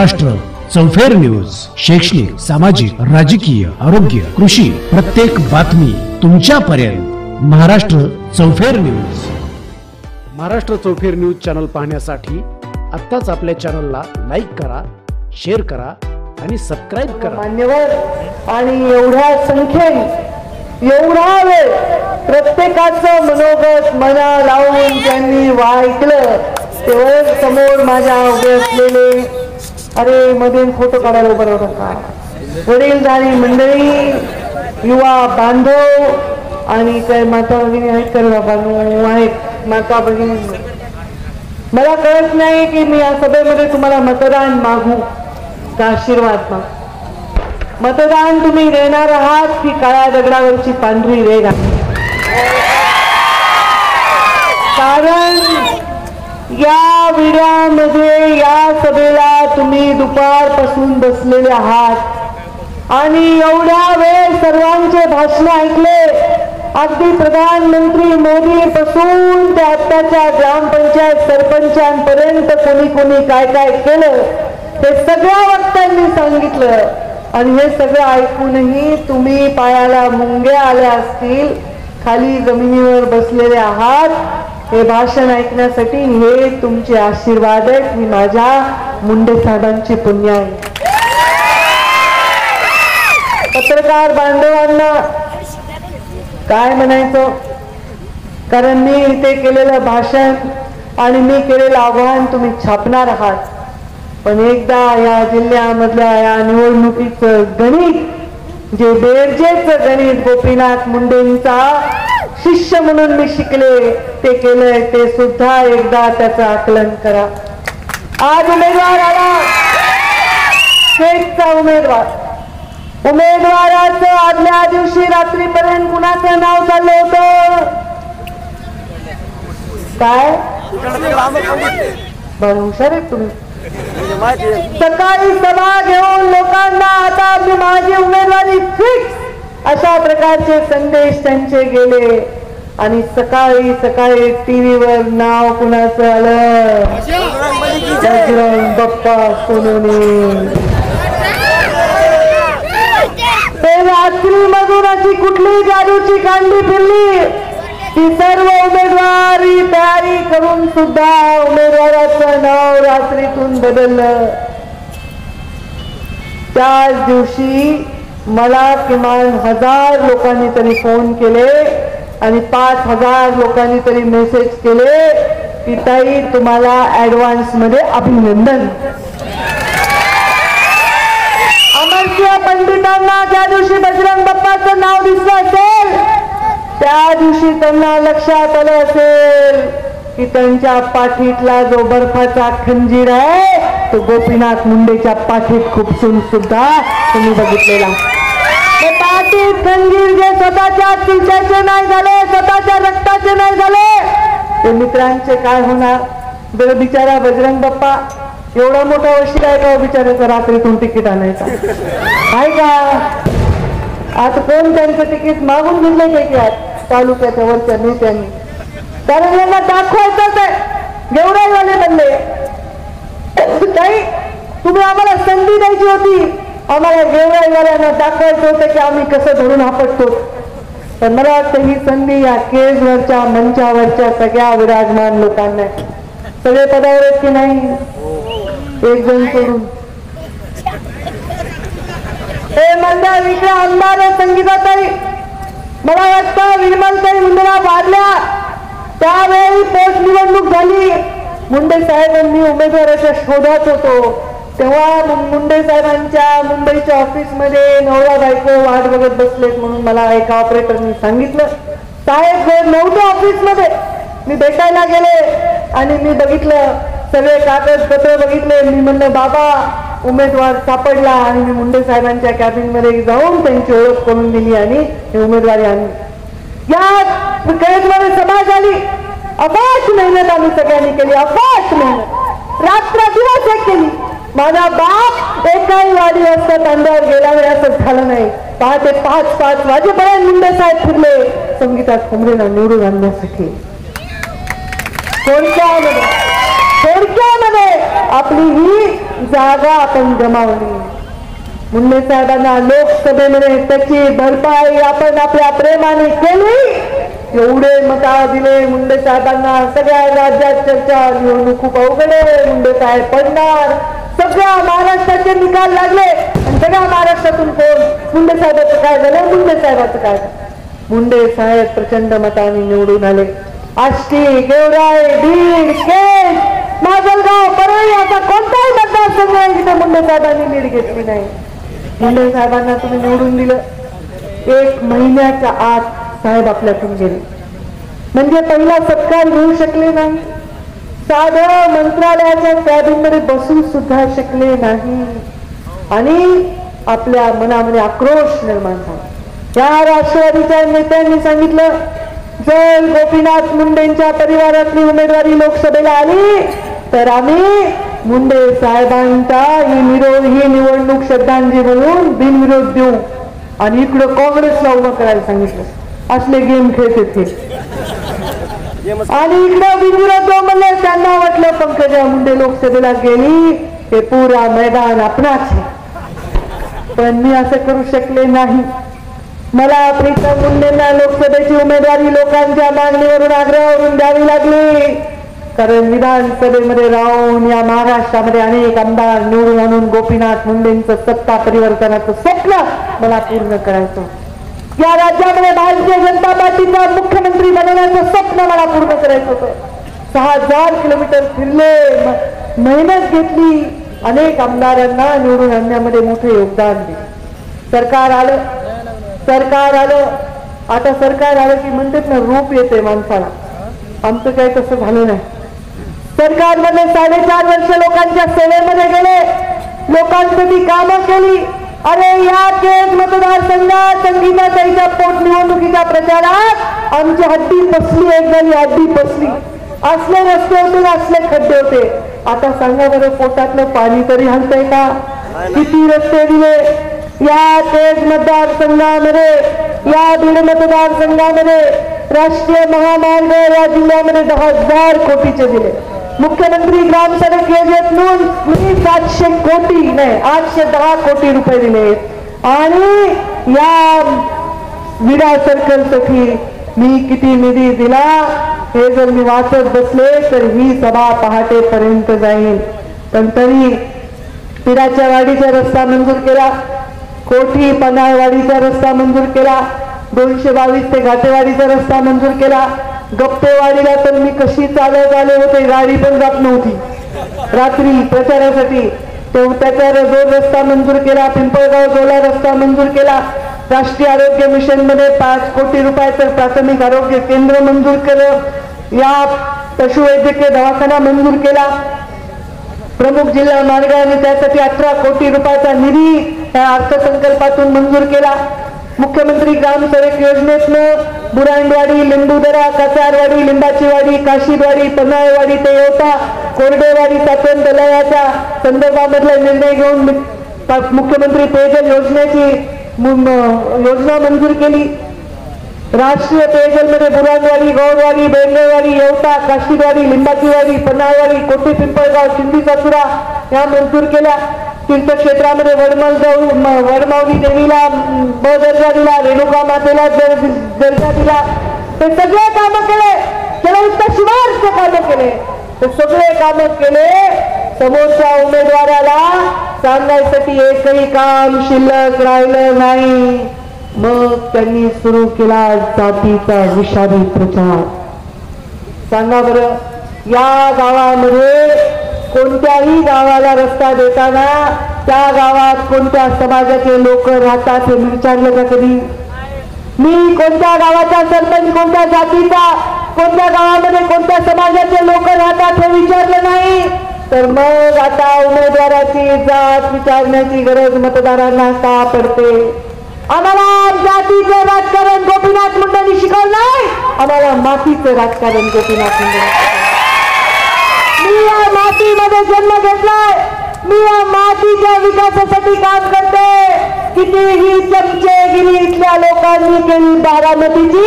महाराष्ट्र चौफेर न्यूज शैक्षणिक सामाजिक राजकीय आरोग्य कृषी प्रत्येक बातमी तुमच्यापर्यंत. महाराष्ट्र चौफेर न्यूज. महाराष्ट्र चौफेर न्यूज चॅनल पाहण्यासाठी आत्ताच आपल्या चॅनलला लाईक करा शेअर करा आणि सबस्क्राईब करा. मान्यवर आणि एवढ्या संख्येने एवढा वेळ प्रत्येकाचं मनोगत मना लावून त्यांनी ऐकलं तेव्हा समोर माझ्या उभे असलेले अरे मध्ये फोटो काढायला उभं राहू का? वडीलधारी मंडळी युवा बांधव आणि काय माता भगिनी आहेत कर बाबा आहेत. माता भगिनी. मला कळत नाही की मी या सभेमध्ये तुम्हाला मतदान मागू का आशीर्वाद मागू? मतदान तुम्ही देणार आहात की काळ्या दगडावरची पांढरी रेग आहे कारण या विड्यामध्ये या सभेला तुम्ही दुपारपासून बसलेले आहात. आणि एवढ्या वेळ सर्वांचे भाषण ऐकले. अगदी प्रधानमंत्री मोदी पासून ते आत्ताच्या ग्रामपंचायत सरपंचांपर्यंत कोणी कोणी काय काय केलं ते सगळ्या वक्त्यांनी सांगितलं. आणि हे सगळं ऐकूनही तुम्ही पायाला मुंग्या आल्या असतील. खाली जमिनीवर बसलेले आहात. हे भाषण ऐकण्यासाठी हे तुमचे आशीर्वाद आहेत. मी माझ्या मुंडे साहेबांची पुण्य आहे. पत्रकार बांधवांना काय म्हणायचं? कारण मी इथे केलेलं भाषण आणि मी केलेलं आव्हान तुम्ही छापणार आहात. पण एकदा या जिल्ह्यामधल्या या निवडणुकीचं गणित जे बेरजेचं गणित गोपीनाथ मुंडेंचा शिष्य म्हणून मी शिकले. ते केलंय ते सुद्धा एकदा त्याचं आकलन करा. आज उमेदवार आला. शेठचा उमेदवार. उमेदवाराचं आदल्या दिवशी रात्रीपर्यंत कुणाचं नाव चाललं होतं? काय? बरं हुशार आहेत तुम्ही. सकाळी सभा घेऊन लोकांना आता मी माझी उमेदवारी फिक्स अशा प्रकारचे संदेश त्यांचे गेले. आणि सकाळी सकाळी टीव्हीवर नाव कुणाचं आलं? बजरंग बाप्पा सोनोने ते रात्री मधून अशी कुठली जादूची कांडी फिरली. ती सर्व उमेदवारी तयारी करून सुद्धा उमेदवाराचं नाव रात्रीतून बदललं. त्याच दिवशी मला किमान हजार लोकांनी तरी फोन केले आणि पाच हजार लोकांनी तरी मेसेज केले की ताई तुम्हाला ऍडव्हान्समध्ये अभिनंदन. अमरसिंह पंडितांना ज्या दिवशी बजरंग बाप्पाचं नाव दिसलं असेल त्या दिवशी त्यांना लक्षात आलं असेल की त्यांच्या पाठीतला जो बर्फाचा खंजीर आहे तो गोपीनाथ मुंडेच्या पाठीत खुपसून सुद्धा तुम्ही बघितलेला. ते पाठीत खंजीर जे स्वतःच्या तिच्याचे नाही झाले स्वतःच्या रक्ताचे नाही झाले ते मित्रांचे काय होणार? बरं बिचारा बजरंग बाप्पा एवढा मोठा वशील आहे का हो बिचाराचं रात्रीतून तिकीट आणायचा. आहे का? आता कोण त्यांचं तिकीट मागून घेतलं काय की आज? तालुक्याच्या वरच्या नेत्यांनी. कारण यांना दाखवायचंच आहे. झाले बनले ताई तुम्ही आम्हाला संधी द्यायची होती. आम्हाला गेवराईवाल्यांना दाखवायचं होतं की आम्ही कसं धरून आपटतो. पण मला वाटतं ही संधी या केजवरच्या मंचावरच्या सगळ्या विराजमान लोकांना सगळे पदावर आहेत की नाही? एक जण सोडून. हे मंडळ इकडे आमदार संगीताताई मला वाटतं विमलताई मुंडेला वाढल्या. त्यावेळी पोट निवडणूक झाली. मुंडे साहेबांनी उमेदवाराच्या शोधात होतो. तेव्हा मुंडे साहेबांच्या मुंबईच्या ऑफिसमध्ये नवरा बायको वाट बघत बसलेत म्हणून मला एका ऑपरेटरनी सांगितलं. साहेब जर नव्हतं ऑफिसमध्ये मी भेटायला गेले आणि मी बघितलं. सगळे कागदपत्र बघितले. मी म्हणलं बाबा उमेदवार सापडला आणि मी मुंडे साहेबांच्या कॅबिनमध्ये जाऊन त्यांची ओळख करून दिली आणि हे उमेदवारी आणली. या समाज सभा झाली अफाट मेहनत आम्ही सगळ्यांनी केली अफाट मेहनत. रात्र दिवस एक केली. माझा बाप एकाही वाडी वाजता तांड्यावर गेल्या वेळ असं झालं नाही. पहाटे पाच पाच वाजेपर्यंत मुंडे साहेब फिरले. संगीतात ठोंबरेला निवडून आणण्यासाठी. थोडक्यामध्ये थोडक्यामध्ये आपली ही जागा आपण गमावली. मुंडे साहेबांना लोकसभेमध्ये त्याची भरपाई आपण आपल्या प्रेमाने केली. एवढे मता दिले मुंडे साहेबांना. सगळ्या राज्यात चर्चा निवडणूक खूप अवघड आहे. मुंडे साहेब पडणार. सगळ्या महाराष्ट्राचे निकाल लागले. आणि सगळ्या महाराष्ट्रातून कोण? मुंडे साहेबाचं काय झालं? मुंडे साहेबाचं काय मुंडे साहेब प्रचंड मताने निवडून आले. आष्टी गेवराय बीड केज माजलगाव परळी असा कोणताही मतदारसंघ आहे जिथे मुंडे साहेबांनी लीड घेतली नाही. मुंडे साहेबांना तुम्ही निवडून दिलं. एक महिन्याच्या आत साहेब आपल्यातून गेले. म्हणजे पहिला सत्कार घेऊ शकले नाही. साधं मंत्रालयाच्या कॅबिनमध्ये बसून सुद्धा शकले नाही. आणि आपल्या मनामध्ये आक्रोश निर्माण झाला. या राष्ट्रवादीच्या नेत्यांनी सांगितलं जर गोपीनाथ मुंडेंच्या परिवारातली उमेदवारी लोकसभेला आली तर आम्ही मुंडे साहेबांचा ही निरोध ही निवडणूक श्रद्धांजली म्हणून बिनविरोध देऊ. आणि इकडं काँग्रेसला उभं करायला सांगितलं. असले गेम खेळते ते आणि इकडं बिनविरोध देऊ म्हणले त्यांना वाटलं पंकजा मुंडे लोकसभेला गेली हे पुरा मैदान आपणाच पण मी असं करू शकले नाही. मला प्रीतम मुंडेंना लोकसभेची उमेदवारी लोकांच्या मागणीवरून आग्रहावरून द्यावी लागली. कारण विधानसभेमध्ये राहून या महाराष्ट्रामध्ये अनेक आमदार निवडून आणून गोपीनाथ मुंडेंचं सत्ता परिवर्तनाचं स्वप्न मला पूर्ण करायचं या राज्यामध्ये भारतीय जनता पार्टीचा मुख्यमंत्री बनवण्याचं स्वप्न मला पूर्ण करायचं होतं. सहा हजार किलोमीटर फिरले म- मेहनत घेतली. अनेक आमदारांना निवडून आणण्यामध्ये मोठं योगदान दिलं. सरकार आलं सरकार आलं. आता सरकार आलं की म्हणतात ना रूप येते माणसाला. आमचं काही तसं झालं नाही. सरकारमध्ये साडेचार वर्ष लोकांच्या सेवेमध्ये गेले. लोकांसाठी कामं केली. अरे या केज मतदारसंघात संगीताताईच्या पोटनिवडणुकीच्या प्रचारात आमची हड्डी पसली एक झाली हड्डी पसली असले रस्ते होते ना असले खड्डे होते. आता सांगा बरं पोटातलं पाणी तरी हलतंय का? किती रस्ते दिले? या तेज मतदारसंघामध्ये या बीड मतदारसंघामध्ये राष्ट्रीय महामार्ग या जिल्ह्यामध्ये दहा हजार कोटीचे दिले. मुख्यमंत्री ग्राम सडक योजनेतून मी सातशे कोटी नाही आठशे दहा कोटी रुपये दिले। आणि या विडा सर्कलसाठी मी किती निधी दिला हे जर मी वाचत बसले तर ही सभा पहाटेपर्यंत जाईल. पण तरी पिराच्या वाडीचा रस्ता मंजूर केला कोठी पन्हाळवाडीचा रस्ता मंजूर केला दोनशे बावीस ते घाटेवाडीचा रस्ता मंजूर केला गप्पेवाडीला तर मी कशी चालत आले होते गाडी पण जात नव्हती. रात्री प्रचारासाठी तो त्याचा जोड रस्ता मंजूर केला पिंपळगाव जोला रस्ता मंजूर केला राष्ट्रीय आरोग्य मिशनमध्ये पाच कोटी रुपयाचं प्राथमिक आरोग्य केंद्र मंजूर केलं या पशुवैद्यकीय दवाखाना मंजूर केला. प्रमुख जिल्हा मार्ग आणि त्यासाठी अठरा कोटी रुपयाचा निधी या अर्थसंकल्पातून मंजूर केला. मुख्यमंत्री ग्राम सडक योजनेतनं बुरांडवाडी लिंबूदरा कसारवाडी लिंबाचीवाडी काशीदवाडी पन्हाळवाडी ते येवता कोरडेवाडी सातवन तलावाच्या संदर्भामधला निर्णय घेऊन मुख्यमंत्री पेयजल योजनेची योजना मंजूर केली. राष्ट्रीय पेयजलमध्ये बुरांडवाडी गौरवाडी बेंगळवाडी येवता काशीदवाडी लिंबाचीवाडी पन्हाळवाडी कोटी पिंपळगाव सिंधी सासुरा या मंजूर केल्या. तीर्थक्षेत्रामध्ये वडमल जाऊ वडमावली देवीला ब दर्जा दिला रेणुका मातेला दर्जा दिला ते सगळे कामं केले. केलं उत्तर शिवारचे कामं केले. ते सगळे कामं केले. समोरच्या उमेदवाराला सांगायसाठी एकही काम शिल्लक राहिलं नाही. मग त्यांनी सुरू केला जातीचा विषारी प्रचार. सांगा बरं या गावामध्ये कोणत्याही गावाला रस्ता देताना त्या गावात कोणत्या समाजाचे लोक राहतात हे विचारलं का कधी? मी कोणत्या गावाचा सरपंच कोणत्या जातीचा कोणत्या गावामध्ये कोणत्या समाजाचे लोक राहतात हे विचारलं नाही. तर मग आता उमेदवाराची जात विचारण्याची गरज मतदारांना का पडते? आम्हाला जातीचं राजकारण गोपीनाथ मुंडेंनी शिकवलं नाही आम्हाला मातीचं राजकारण गोपीनाथ मुंडे मी या मातीमध्ये जन्म घेतलाय. मी या मातीच्या विकासासाठी काम करते. कितीही चमचेगिरी इथल्या लोकांनी केली बारामतीची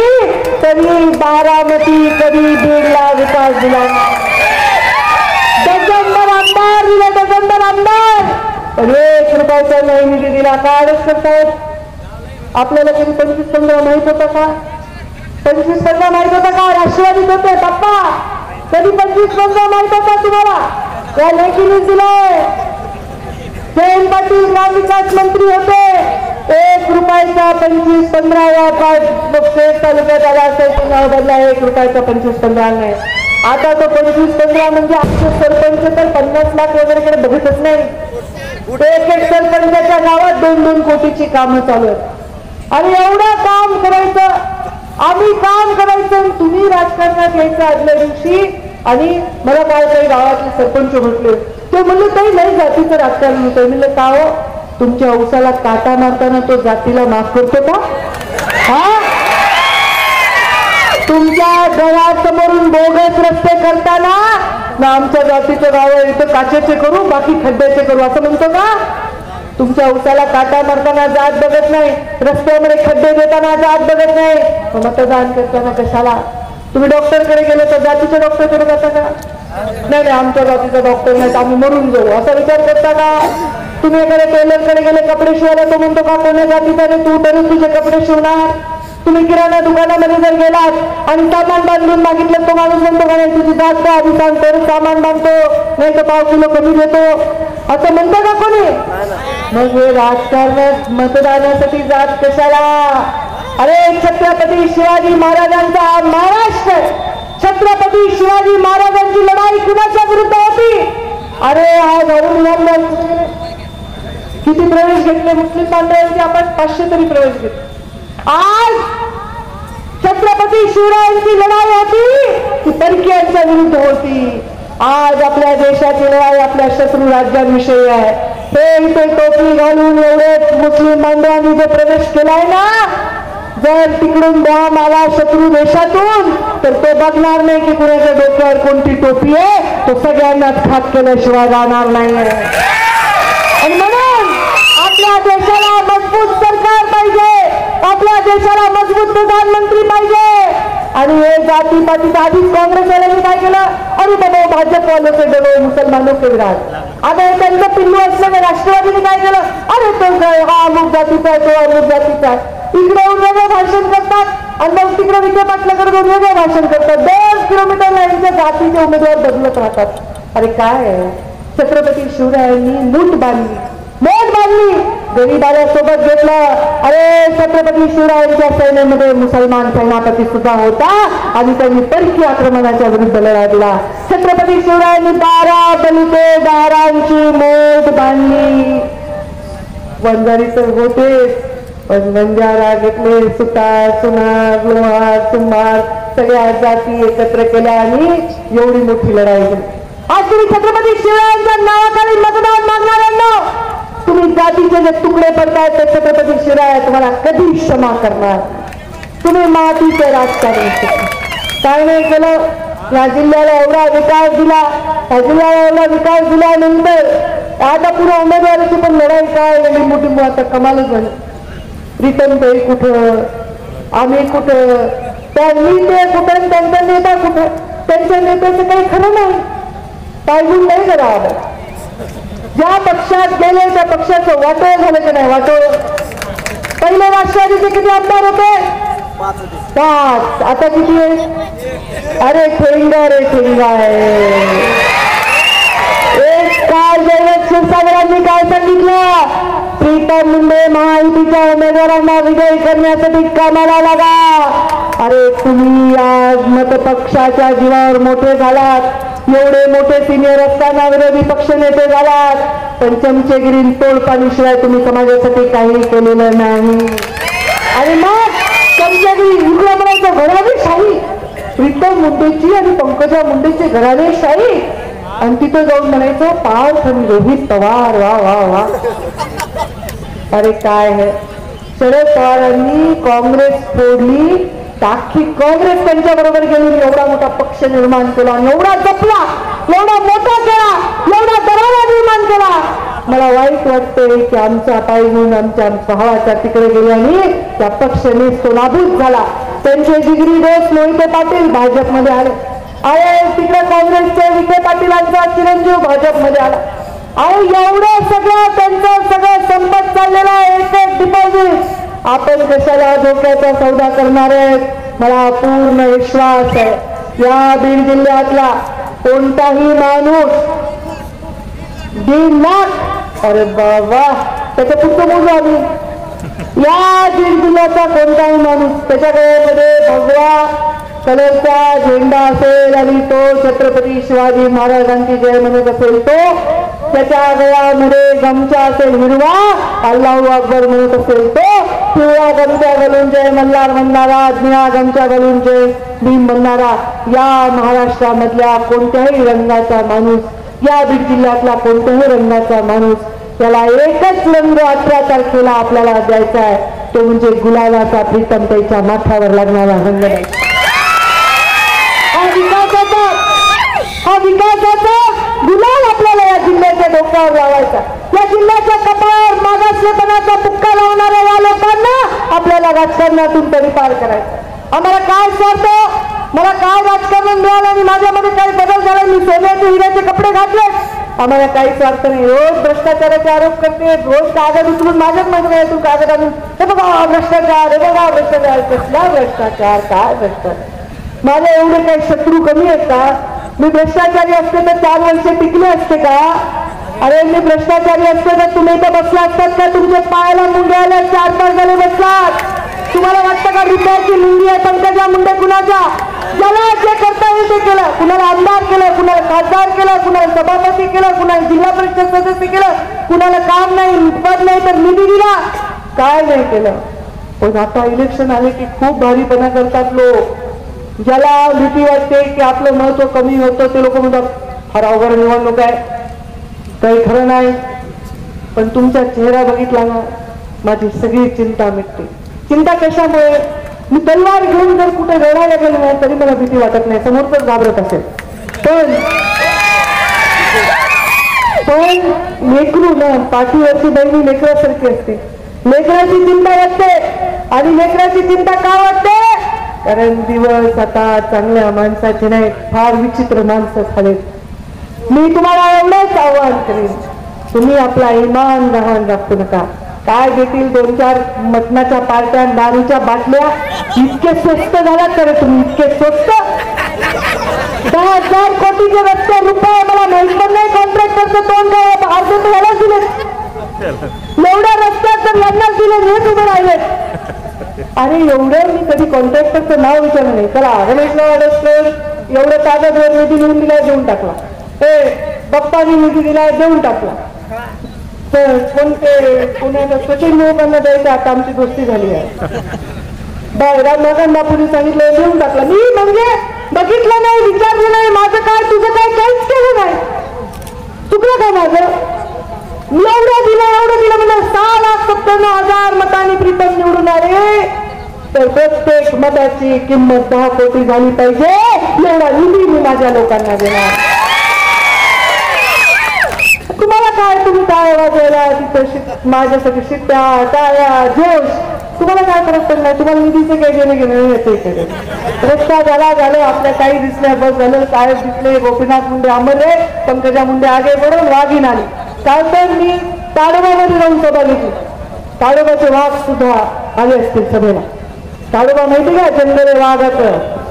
तरी बारामती कधी बीडला विकास दिला नाही. डझनभर आमदार दिले डझनभर आमदार. पण एक रुपयाचा नाही निधी दिला काढच करतायत आपल्याला कधी पंचवीस पंधरा माहीत होता का? पंचवीस पंधरा माहीत होता का? राष्ट्रवादी होते पप्पा कधी पंचवीस पंधरा माहीत होता तुम्हाला. या लेखीने दिलाय. जयंत पाटील ग्रामविकास मंत्री होते. एक रुपयाचा पंचवीस पंधरा या स्टेट तालुक्यात आला असेल नाव बदला एक रुपयाचा पंचवीस पंधरा नाही आता तो पंचवीस पंधरा म्हणजे आमचे सरपंच तर पन्नास लाख वगैरे बघतच नाही. एक एक सरपंचाच्या गावात दोन दोन कोटीची कामं चालू आहेत. आणि एवढं काम करायचं आम्ही काम करायचं आणि तुम्ही राजकारणात यायचं आदल्या दिवशी आणि मला काय काही गावातले सरपंच म्हटले ते म्हणले काही नाही जातीचं राजकारण होतं. म्हणलं का हो? तुमच्या औसाला काटा मारताना तो जातीला माफ करतो का? हा? तुमच्या घरासमोरून बोगस रस्ते करताना ना आमच्या जातीचं गाव आहे इथं काचेचे करू बाकी खड्ड्याचे करू असं म्हणतो का? तुमच्या उसाला काटा मारताना जात बघत नाही रस्त्यामध्ये खड्डे देताना जात बघत नाही. मतदान करताना कशाला? तुम्ही डॉक्टरकडे गेले तर जातीच्या डॉक्टरकडे जाता का? नाही नाही आमच्या जातीचा डॉक्टर नाही तर आम्ही मरून जाऊ. असा विचार करता का? तुम्ही एखाद्या टेलरकडे गेले कपडे शिवायला तो म्हणतो का कोण्या जातीचा नाही तू तरी तुझे कपडे शिवणार. तुम्ही किराणा दुकानामध्ये जर गेलात आणि सामान बांधून मागितलं तो माणूस म्हणतो का नाही तुझी जात का? आधी सांगतो सामान बांधतो. नाही तर पाव किलो कमी देतो. असं म्हणतो का कोणी? मग हे राजकारणात मतदानासाठी जात कशाला? अरे छत्रपती शिवाजी महाराजांचा महाराष्ट्र. छत्रपती शिवाजी महाराजांची लढाई कुणाच्या विरुद्ध होती? अरे हा घरून किती प्रवेश घेतले मुस्लिम बांधवांचे? आपण पाचशे तरी प्रवेश घेतले. आज छत्रपती शिवरायांची लढाई होती ती परकीयांच्या विरुद्ध होती. आज आपल्या देशाची लढाई आपल्या शत्रू राज्यांविषयी आहे. हे इथे टोपी घालून एवढे मुस्लिम बांधवांनी जो प्रवेश केलाय ना जर तिकडून बॉम्ब आला शत्रू देशातून तर तो बघणार नाही की कुणाच्या डोक्यावर कोणती टोपी आहे. तो सगळ्यांनाच खात केल्याशिवाय जाणार नाही. आणि म्हणून आपल्या देशाला मजबूत सरकार पाहिजे. आपल्या देशाला मजबूत प्रधानमंत्री पाहिजे. आणि हे जाती पाती आधीच काँग्रेसवाल्यांनी काय केलं? अरे बाबा भाजपवाले डबो डरो मुसलमानों के विराट आता हे त्यांचं पिल्लू असल्याने राष्ट्रवादीने काय केलं? अरे तो हा अमुक जातीचा आहे तो अमुक जातीचा आहे. इकडे वेगळं भाषण करतात आणि मग तिकडे विखे पाटलाकडे वेगळं भाषण करतात दस किलोमीटर लाईनच्या जातीचे उमेदवार बदलत राहतात. अरे काय छत्रपती शिवरायांनी मूठ बांधली. मोठ बांधली. गरीबाला सोबत घेतलं. अरे छत्रपती शिवरायांच्या सैन्यामध्ये मुसलमान सेनापती सुद्धा होता आणि त्यांनी परकी आक्रमणाच्या विरुद्ध लढा दिला. छत्रपती शिवरायांनी बारा बलिते दारांची मोठ बांधली. वंजारी तर होतेच. पण वंजारा सुतार सुनार लोहार सुमार सगळ्या जाती एकत्र केल्या आणि एवढी मोठी लढाई झाली. आज तुम्ही छत्रपती शिवरायांच्या नावाखाली मतदान मागणाऱ्यांना तुम्ही जातीचे जे तुकडे पडतायत ते छत्रपती शिवराय तुम्हाला कधी क्षमा करणार? तुम्ही मातीचे राजकारण काय नाही केलं या जिल्ह्याला एवढा विकास दिला या जिल्ह्याला एवढा विकास दिल्यानंतर आता पुन्हा उमेदवाराची पण लढाई काय? एवढी मोठी आता कमालच झाली. प्रीतमताई कुठं? आम्ही कुठं? त्यांनी ते कुठं? आणि त्यांचा नेता कुठं? त्यांच्या नेत्याचं काही खरं नाही. पाहिजे नाही करावं ज्या पक्षात गेले त्या पक्षाचं वाटोळ झालं की नाही वाटोळ? पहिले राष्ट्रवादीचे किती आमदार होते? पाच. आता किती आहे अरे ठेंगा रे ठेंगा आहे. एक काल जैवत क्षीरसागरांनी काय महायुतीच्या उमेदवारांना विजयी करण्यासाठी कामाला लागा. अरे तुम्ही आज मतपक्षाच्या जीवावर मोठे झालात. एवढे मोठे सिनियर असताना विरोधी पक्ष नेते झालात. पण चमचेगिरी तोडपाणीशिवाय तुम्ही समाजासाठी काही केलेलं नाही. आणि मग चमचेगिरी इकडे म्हणायचं घराने शाही प्रीतम मुंडेची आणि पंकजा मुंडेची घराने शाही आणि तिथं जाऊन म्हणायचं पाव आणि रोहित पवार वा वा वा. अरे काय है? शरद पवारांनी काँग्रेस फोडली आखी काँग्रेस त्यांच्या बरोबर गेली एवढा मोठा पक्ष निर्माण केला एवढा जपला एवढा मोठा केला एवढा दरारा निर्माण केला. मला वाईट वाटते की आमचा पाय घेऊन आमच्या भावाच्या तिकडे गेल्याने त्या पक्षाने सोलाभूत झाला. त्यांचे जिगरी दोस्त मोहिते पाटील भाजपमध्ये आले. अरे तिकडे काँग्रेसचे विखे पाटीलांचा चिरंजीव भाजपमध्ये आला. अहो एवढं सगळं त्यांचं सगळं संपत चाललेला आहे. एक डिपॉझिट आपण कशाला धोक्याचा सौदा करणार आहेत? मला पूर्ण विश्वास आहे. या बीड जिल्ह्यातला कोणताही माणूस दीड लाख अरे बाबा त्याचं पुस्तक मोजू आम्ही. या बीड जिल्ह्याचा कोणताही माणूस त्याच्याकडे भगवा कलरचा झेंडा असेल आणि तो छत्रपती शिवाजी महाराजांची जय म्हणत असेल तो त्याच्या गळ्यामध्ये गमचा असेल हिरवा अल्लाहू अकबर म्हणत असेल तो पिवळा गमच्या घालून जय मल्हार म्हणणारा निळा गमच्या घालून जय भीम म्हणणारा या महाराष्ट्रामधल्या कोणत्याही रंगाचा माणूस या बीड जिल्ह्यातला कोणत्याही रंगाचा माणूस त्याला एकच रंग अठरा तारखेला आपल्याला द्यायचा आहे. तो म्हणजे गुलाबाचा प्रीतम त्याच्या माथ्यावर लागणारा रंग द्यायचा हा विकासाचा हा विकासाचा गुलाल आपल्याला या जिल्ह्याच्या डोक्यावर लावायचा. या जिल्ह्याच्या कपाळावर मागासलेपणाचा पुक्का लावणाऱ्या या लोकांना आपल्याला राजकारणातून तरी पार करायचं. आम्हाला काय स्वार्थ? मला काय राजकारण मिळालं आणि माझ्यामध्ये काही बदल झाला मी सोन्याचे हिऱ्याचे कपडे घातले? आम्हाला काही स्वार्थ नाही. रोज भ्रष्टाचाराचे आरोप करते. रोज कागद उचलून माझ्याच मध्ये तू कागद आणून हे बघा भ्रष्टाचार हे बघा भ्रष्टाचार कसला भ्रष्टाचार काय भ्रष्टाचार? माझे एवढे काही शत्रू कमी आहेत का? मी भ्रष्टाचारी असते तर चार वर्ष टिकले असते का? अरे मी भ्रष्टाचारी असते तर तुम्ही इथं बसला असतात का? तुमच्या पायाला मुंग्या चार पाच झाले बसलात तुम्हाला वाटतं का विद्यार्थी मुंगी आहे पंकजा मुंडे कुणाच्या? ज्याला जे करता येईल ते केलं कुणाला आमदार केलं कुणाला खासदार केलं कुणाला सभापती केलं कुणाला जिल्हा परिषद सदस्य केलं कुणाला काम नाही पद नाही तर निधी दिला. काय नाही केलं. पण आता इलेक्शन आले की खूप भारीपणा करतात लोक. ज्याला भीती वाटते की आपलं महत्त्व कमी होतं ते लोक म्हणतात फार अवघड निवडणूक आहे. काही खरं नाही पण तुमचा चेहरा बघितला ना माझी सगळी चिंता मिटते. चिंता कशामुळे? मी तलवार घेऊन जर कुठे लढायला गेलो नाही तरी मला भीती वाटत नाही समोरच घाबरत असेल. पण पण लेकरू ना पाठीवरची बहिणी लेकरासारखी असते. लेकराची चिंता वाटते आणि लेकराची चिंता का वाटते? कारण दिवस आता चांगल्या माणसाचे नाही फार विचित्र माणसं झालेत. मी तुम्हाला एवढंच आव्हान करेन तुम्ही आपला इमान गहाण राखू नका. काय देतील दोन चार मटणाच्या पार्ट्या दारूच्या बाटल्या? इतके स्वस्त झालात तर तुम्ही? इतके स्वस्त? दहा हजार कोटीचे रस्ते रुपये मला माहीत पण नाही कॉन्ट्रॅक्टरचं तोंड काय अर्ध यालाच दिले एवढ्या रस्त्यात तर यांनाच दिले हे तुम्ही राहिले आणि एवढं मी कधी कॉन्ट्रॅक्टरचं नाव विचारलं नाही. त्याला रमेशराव अडसकर एवढं कागदवर निधी लिहून दिला देऊन टाकला. हे बाप्पानी निधी दिला देऊन टाकला. तर कोणते पुण्याला सचिन लोकांना द्यायचं आता आमची दोस्ती झाली आहे. बायरा मगन पुढे सांगितलं देऊन टाकलं. मी म्हणजे बघितलं नाही विचारलं नाही माझं काय तुझं काय काहीच केलं नाही. चुकलं काय माझं? एवढं दिलं एवढं दिलं म्हणजे सहा लाख सत्त्याण्णव हजार मतांनी प्रीतम निवडून आले. तर प्रत्येक मताची किंमत दहा कोटी झाली पाहिजे. एवढा निधी मी माझ्या लोकांना देणार. तुम्हाला काय तुम्ही काय वाजवायला तिथं माझ्यासाठी शिट्ट्या टाळ्या जोश? तुम्हाला काय फरक पडणार? तुम्हाला निधीचं काही घेणे घेणे याचे रस्ता झाला झालं आपल्या काही दिसल्या बस झालं साहेब दिसले गोपीनाथ मुंडे अमरले पंकजा मुंडे आगे बडून वाघीन आली. तर मी ताडोबामध्ये जाऊन सभा घेतली. ताडोबाचे वाघ सुद्धा आले असतील सभेला. ताडोबा माहिती का? जंगले वाघाचं.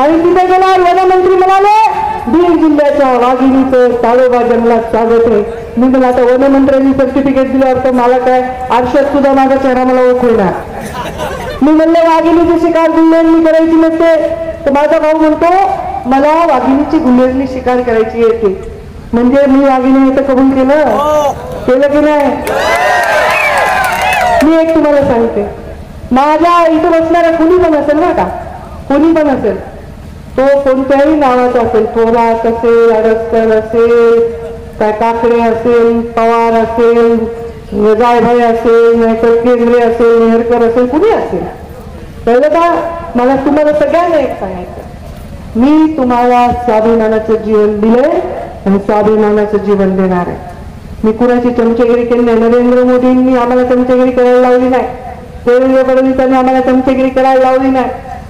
आणि तिथे गेल्यावर वनमंत्री म्हणाले बीड जिल्ह्याच्या वाघिणीचं ताडोबा जंगलात स्वागत आहे. मी मला आता वनमंत्र्यांनी सर्टिफिकेट दिल्यावर तर मला काय? आरशात सुद्धा माझा चेहरा मला ओळखणार मी म्हणलं वाघिणीची शिकार गुल्हेरणी करायची नसते. तर माझा भाऊ म्हणतो मला वाघिणीची गुल्हेरणी शिकार करायची येते म्हणजे मी वाघिणी इथं कबूल केलं? केलं की नाही? मी एक तुम्हाला सांगते. माझ्या इथं बसणारा कुणी पण असेल ना का? कुणी पण असेल. तो कोणत्याही नावाचा असेल. थोरात असेल अडस्कर असेल काय काकडे असेल पवार असेल जायभाई असेल नाहीतर केंद्रे असेल नेहरकर असेल कुणी असेल? कळलं का मला तुम्हाला सगळ्यांना एक सांगायचं मी तुम्हाला स्वाभिमानाचं जीवन दिलंय. आणि स्वाभिमानाचं जीवन देणार आहे. मी कुणाची चमचेगिरी केली नाही? नरेंद्र मोदींनी आम्हाला चमचेगिरी करायला लावली नाही. देवेंद्र फडणवीसांनी आम्हाला चमचेगिरी करायला लावली नाही.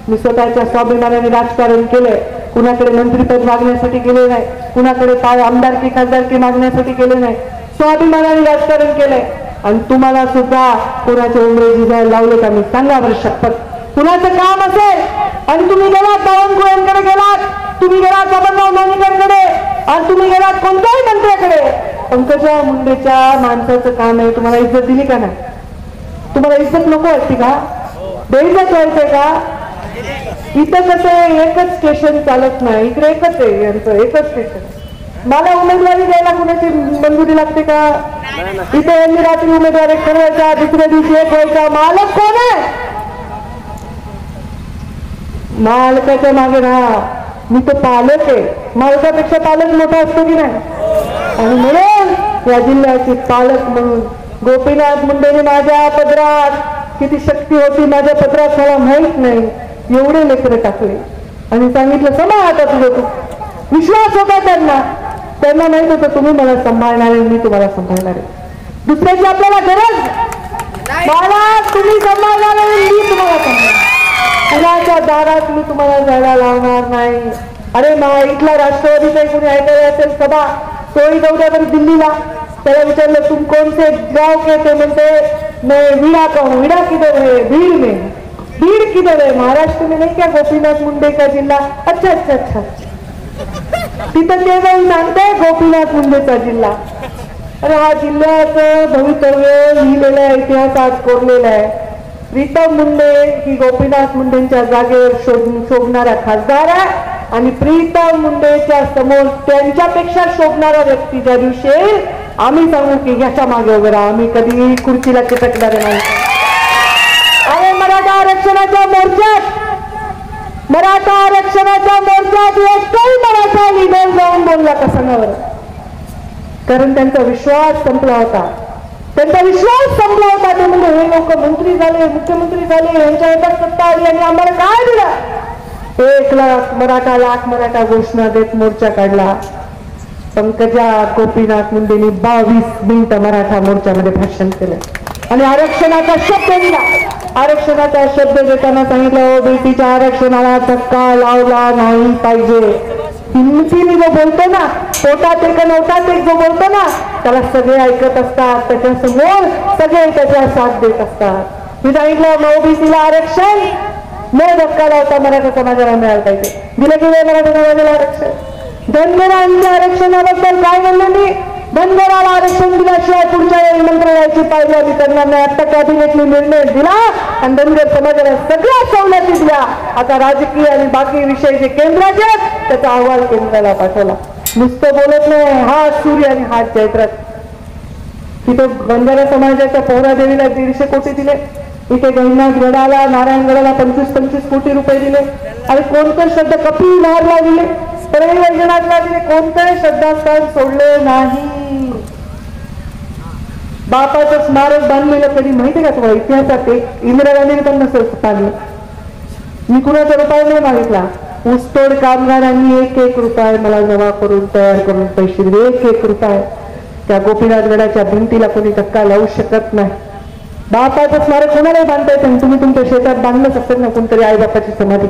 मी स्वतःच्या स्वाभिमानाने राजकारण केलंय. कुणाकडे मंत्रीपद मागण्यासाठी गेले नाही. कुणाकडे पाव आमदारकी खासदारकी मागण्यासाठी गेले नाही. स्वाभिमानाने राजकारण केलंय. आणि तुम्हाला सुद्धा कुणाचे उमरेजी जायला लावले का मी? सांगा बरं शपथ. कुणाचं काम असेल? आणि तुम्ही गेलात बावनकुळ्यांकडे गेलात. तुम्ही गेलात बबनराव लोणीकरकडे आणि तुम्ही गेलात कोणत्याही मंत्र्याकडे पंकजा मुंडेच्या माणसाचं काम आहे तुम्हाला इज्जत दिली का नाही? तुम्हाला इज्जत नको वाटते का? बेइज्जत व्हायचंय का? इथं कसं आहे एकच स्टेशन चालत नाही इकडे एकच आहे यांचं एकच स्टेशन मला उमेदवारी द्यायला कुणाची मंजुरी लागते का? इथे यांनी रात्री उमेदवारी ठरवायचा दुसऱ्या दिवशी एक व्हायचा. मालक कोण आहे? मालकाच्या मागे राहा. मी तो पालक आहे. मालकापेक्षा पालक मोठा असतो की नाही? आणि म्हणून या जिल्ह्याचे पालक म्हणून गोपीनाथ मुंडेने माझ्या पदरात किती शक्ती होती माझ्या पदरात मला माहीत नाही. एवढे लेकर टाकले. आणि सांगितलं समा आता तुझं तू. विश्वास होता त्यांना. त्यांना माहीत होतं तुम्ही मला सांभाळणार आहे मी तुम्हाला सांभाळणार आहे. दुसऱ्याची आपल्याला गरज? मला तुम्ही सांभाळणार आहे मी तुम्हाला सांभाळणार कुणाच्या दारात मी तुम्हाला जायला लावणार नाही? अरे मा इथला राष्ट्रवादीचा कोणी ऐकायला असेल सभा तोही जाऊ द्या बरं दिल्लीला. त्याला विचारलं तुम कोणते गाव के ते म्हणते मैं विड़ा का विड़ा किधर है? भीड़ में. भीड़ किधर है? महाराष्ट्र में नहीं क्या गोपीनाथ मुंडे का जिल्हा अच्छा अच्छा अच्छा. तिथं ते जाऊन सांगते गोपीनाथ मुंडेचा जिल्हा. अरे हा जिल्ह्याचं भवितव्य लिहिलेलं आहे इतिहासात कोरलेला आहे. प्रीतम मुंडे ही गोपीनाथ मुंडेंच्या जागेवर शोभणारा खासदार आहे आणि प्रीतम मुंडेच्या समोर त्यांच्यापेक्षा शोभणारा व्यक्ती ज्या दिवशी आम्ही सांगू की ह्याच्या मागे वगैरे आम्ही कधी खुर्चीला चिटकणार नाही. अरे मराठा आरक्षणाच्या मोर्चात मराठा आरक्षणाच्या मोर्चात एकही मराठा लिडर जाऊन बोलला का सांगावर कारण त्यांचा विश्वास संपला होता. त्यांचा विश्वास संपला होता. ते म्हणजे हे लोक मंत्री झाले मुख्यमंत्री झाले यांच्या हातात सत्ता आली आणि आम्हाला काय दिलं. एक लाख मराठा लाख मराठा घोषणा देत मोर्चा काढला. पंकजा गोपीनाथ मुंडेंनी बावीस मिनिट मराठा मोर्चामध्ये भाषण केलं. आणि आरक्षणाचा शब्द दिला. आरक्षणाचा शब्द देताना सांगितलं ओबीसीच्या आरक्षणाला धक्का लावला नाही पाहिजे. हिंमतीने जो बोलतो ना पोटात एक नवतात एक जो बोलतो ना त्याला सगळे ऐकत असतात त्याच्यासमोर सगळे त्याच्या साथ देत असतात. मी सांगितलं ओबीसीला आरक्षण. न धक्का लावता मराठा समाजाला मिळालं पाहिजे दिलं की मराठा समाजाला आरक्षण? धनगरांच्या आरक्षणाबद्दल काय म्हणलं मी? धनगराला आरक्षण दिल्याशिवाय पुढच्या वेळी मंत्रालयाची पायरी आली करणार आता कॅबिनेटने निर्णय दिला आणि धनगर समाजाला सगळ्या सवलती दिल्या. आता राजकीय आणि बाकी विषय जे केंद्राचे आहेत त्याचा अहवाल केंद्राला पाठवला. नुसतं बोलत नाही. हा सूर्य आणि हा जयद्रथ तिथे बंजारा समाजाच्या पौरा देवीला दीडशे कोटी दिले. इथे गहिनाथ गडाला नारायणगडाला पंचवीस पंचवीस कोटी रुपये दिले. आणि कोणतं शब्द कपिल नहरला दिले? परळी वैजनाथला दिले. कोणतंही श्रद्धास्थान सोडले नाही. बापाचं स्मारक बांधलेलं कधी माहिती का तुम्हाला? इतिहासात ते इंदिरा गांधीने पण नसेल बांधलं मी कुणाचा रुपये नाही मागितला. ऊसतोड कामगारांनी एक एक रुपये मला जमा करून तयार करून पैसे दिले. एक एक रुपये. त्या गोपीनाथ गडाच्या भिंतीला कोणी धक्का लावू शकत नाही. बापाचं स्मारक कोणालाही बांधता येतं? आणि तुम्ही तुमच्या शेतात बांधलंच असेल ना कोणतरी आई बापाची समाधी.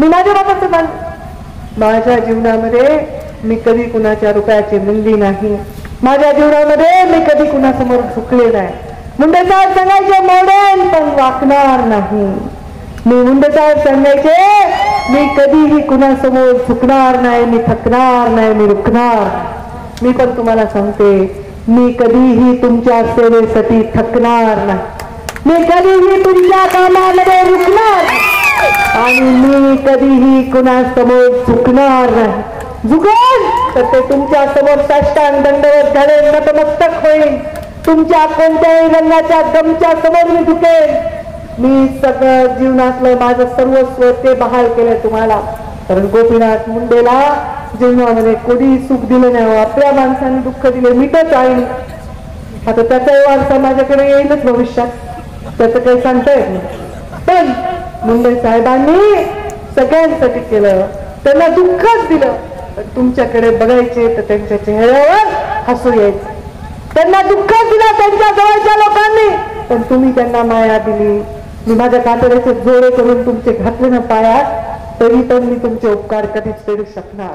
मी माझ्या बापाचं बांध माझ्या जीवनामध्ये मी कधी कुणाच्या रुपयाची मुलगी नाही. माझ्या जीवनामध्ये मी कधी कुणासमोर झुकले नाही. मुंडे साहेब सांगायचे मोडेन पण वाकणार नाही. मी मुंडे साहेब सांगायचे मी कधीही कुणासमोर झुकणार नाही मी थकणार नाही मी रुकणार मी पण तुम्हाला सांगते मी कधीही तुमच्या सेवेसाठी थकणार नाही. मी कधीही तुमच्या कामामध्ये रुकणार आणि मी कधीही कुणासमोर झुकणार नाही. झुकेल तर ते तुमच्यासमोर साष्टांग दंडवत झाले नतमस्तक होईल. तुमच्या कोणत्याही रंगाच्या गमच्या समोर मी झुकेल. मी सगळं जीवनातलं माझं सर्वस्व ते बहाल केलं तुम्हाला. कारण गोपीनाथ मुंडेला जीवनामध्ये कोणी सुख दिलं नाही. आपल्या माणसाने दुःख दिले मिटच आहे. आता त्याचा वारसा माझ्याकडे येईलच भविष्यात. त्याचं काही सांगता येत नाही. पण मुंडे साहेबांनी सगळ्यांसाठी केलं. त्यांना दुःखच दिलं. तुमच्याकडे बघायचे तर त्यांच्या चेहऱ्यावर हसू यायचं. त्यांना दुःख दिला त्यांच्या जवळच्या लोकांनी पण तुम्ही त्यांना माया दिली. मी माझ्या कातड्याचे जोडे करून तुमचे घातले ना पायात तरी पण मी तुमचे उपकार कधीच फेडू शकणार.